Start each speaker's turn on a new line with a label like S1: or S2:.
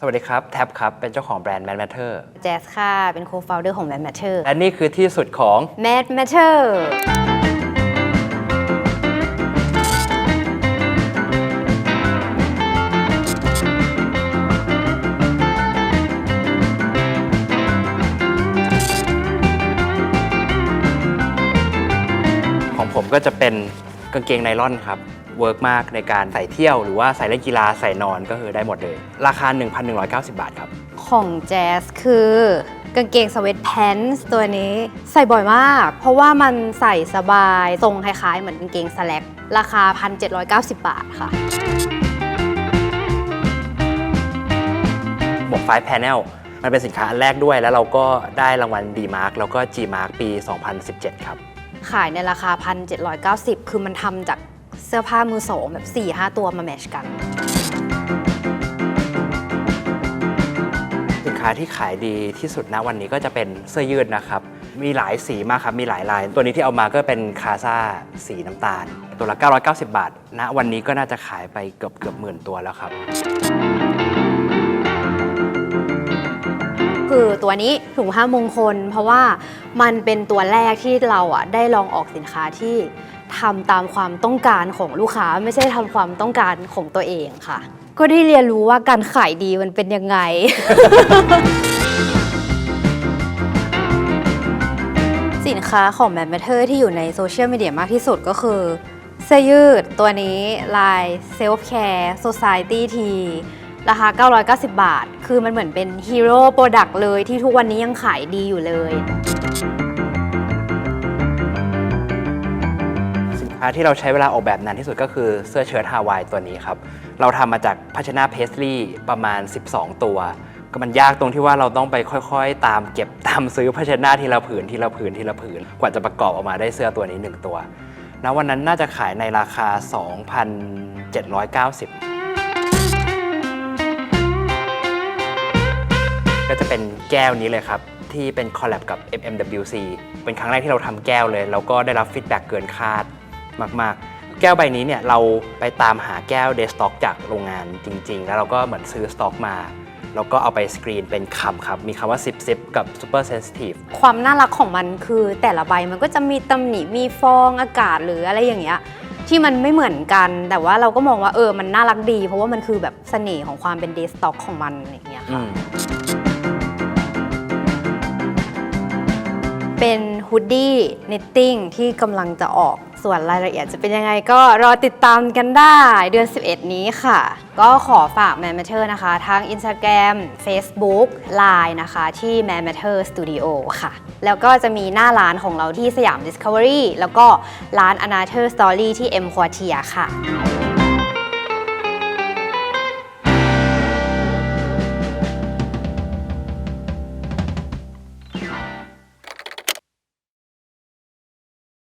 S1: สวัสดีครับ แท็บครับ เป็นเจ้าของแบรนด์ Mad Matter
S2: แจสค่ะ เป็น co-founder ของ Mad Matter
S1: และนี่คือที่สุดของ
S2: Mad Matter
S1: ของผมก็จะเป็นกางเกงไนล่อนครับ เวิร์กมากในการใส่เที่ยวหรือว่าใส่เล่นกีฬาใส่นอนก็คือได้หมดเลย ราคา 1,190 บาทครับ
S2: ของแจสคือกางเกงสเวตแพนส์ตัวนี้ใส่บ่อยมาก เพราะว่ามันใส่สบายทรงคล้ายๆ เหมือนกางเกงสแลกราคา 1,790 บาทค่ะ
S1: หมวกไฟแพนเนลมันเป็นสินค้าอันแรกด้วย แล้วเราก็ได้รางวัล D Mark แล้วก็ G Mark ปี 2017 ครับ
S2: ขายในราคา 1,790 คือมันทำจาก เสื้อผ้ามือสองแบบ4-5ตัวมาแมชกัน
S1: สินค้าที่ขายดีที่สุดนะวันนี้ก็จะเป็นเสื้อยืดนะครับ มีหลายสีมากครับ มีหลายลาย ตัวนี้ที่เอามาก็เป็นคาซาสีน้ำตาล ตัวละ 990 บาทณวันนี้ก็น่าจะขายไปเกือบเกือบหมื่นตัวแล้วครับ
S2: คือตัวนี้ถุงผ้ามงคล เพราะว่ามันเป็นตัวแรกที่เราอะได้ลองออกสินค้าที่ทำตามความต้องการของลูกค้าไม่ใช่ทำความต้องการของตัวเองค่ะ ก็ได้เรียนรู้ว่าการขายดีมันเป็นยังไง สินค้าของ Mad Matter ที่อยู่ในโซเชียลมีเดียมากที่สุดก็คือเสื้อยืดตัวนี้ลาย Self Care Society T รา ราคา 990 บาท คือมันเหมือนเป็นฮีโร่โปรดักต์เลยที่ทุกวันนี้ยังขายดีอยู่เลย
S1: สินค้าที่เราใช้เวลาออกแบบนานที่สุดก็คือเสื้อเชิ้ตฮาวายตัวนี้ครับ เราทำมาจากภาชนะเพสลีย์ประมาณ 12 ตัว ก็มันยากตรงที่ว่าเราต้องไปค่อยๆ ตามเก็บตามซื้อภาชนะทีละผืนทีละผืนทีละผืน กว่าจะประกอบออกมาได้เสื้อตัวนี้ 1 ตัวณวันนั้นน่าจะขายในราคา 2,790 ก็จะเป็นแก้วนี้เลยครับ ที่เป็นคอลแลบกับ FMWC เป็นครั้งแรกที่เราทำแก้วเลย แล้วก็ได้รับฟีดแบ็กเกินคาดมาก ๆ แก้วใบนี้เนี่ยเราไปตามหาแก้วเดสต็อกจากโรงงานจริง ๆ แล้วเราก็เหมือนซื้อสต็อกมาแล้วก็เอาไปสกรีนเป็นคำครับ มีคำว่า 10 10 กับ Super Sensitive
S2: ความน่ารักของมันคือแต่ละใบมันก็จะมีตำหนิมีฟองอากาศหรืออะไรอย่างเงี้ยที่มันไม่เหมือนกัน แต่ว่าเราก็มองว่าเออมันน่ารักดี เพราะว่ามันคือแบบเสน่ห์ของความเป็นเดสต็อกของมันอย่างเงี้ย
S1: อื
S2: ค่ะ เป็นฮูดดี้เนตติ้งที่กำลังจะออกส่วนรายละเอียดจะเป็นยังไงก็รอติดตามกันได้เดือน 11 นี้ค่ะ ก็ขอฝาก Man Matter นะคะ ทั้ง Instagram Facebook Line นะคะที่ Man Matter Studio ค่ะ แล้วก็จะมีหน้าร้านของเราที่สยาม Discovery แล้วก็ร้าน Another Story ที่ M Quartier ค่ะ